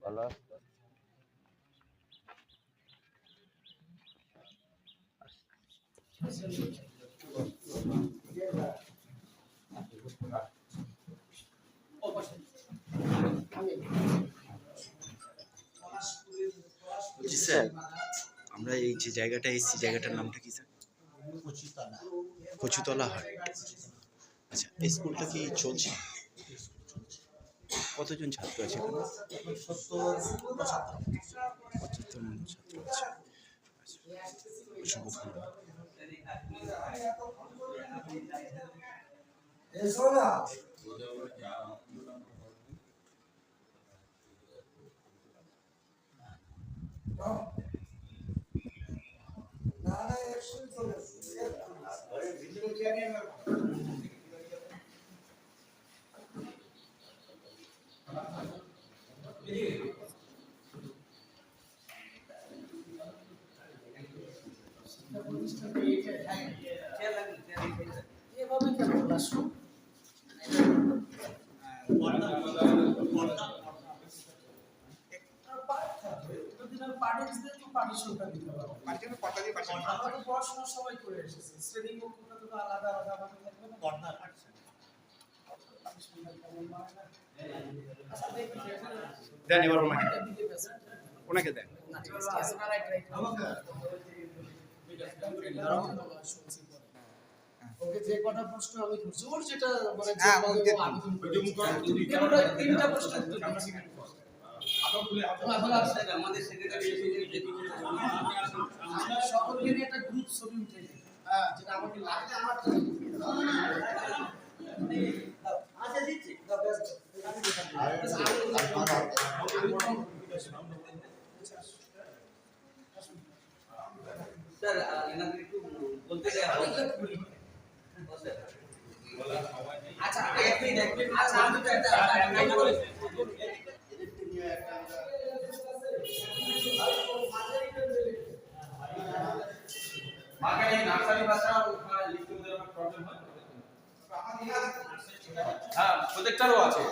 কলা জি স্যার আমরা এই যে জায়গাটা এসেছি জায়গাটার নামটা কি স্যার? কচুতলা। কচুতলা হয় আচ্ছা এই স্কুলটা কি চলছে? কতজন ছাত্র আছে এখানে? পঁচাত্তর জন ছাত্র আছে। আচ্ছা এভাবে কেন পড়াশোনা সবাই করে এসেছি শ্রেণি কক্ষটা আলাদা আলাদা ভাবে থাকবে না আচ্ছা দেন এবার ওনাকে। ওনাকে দেন। না ঠিক আছে আপনারা ট্রাই ওকে যে কটা প্রশ্ন আমি করছি যেটা মানে হ্যাঁ, তিনটা প্রশ্ন আমাদের সকলকে একটা গ্রুপ ছবি উঠে যেটা আমাকে লাগবে আমার স্যার এনাদের একটু বলতে ও, স্যার। আচ্ছা এক মিনিট এক মিনিট। আচ্ছা আমি তো একটা একটা মাকে এই নার্সারি ভাষা লিখতে ওদের আমার প্রবলেম হয়? হ্যাঁ আছে।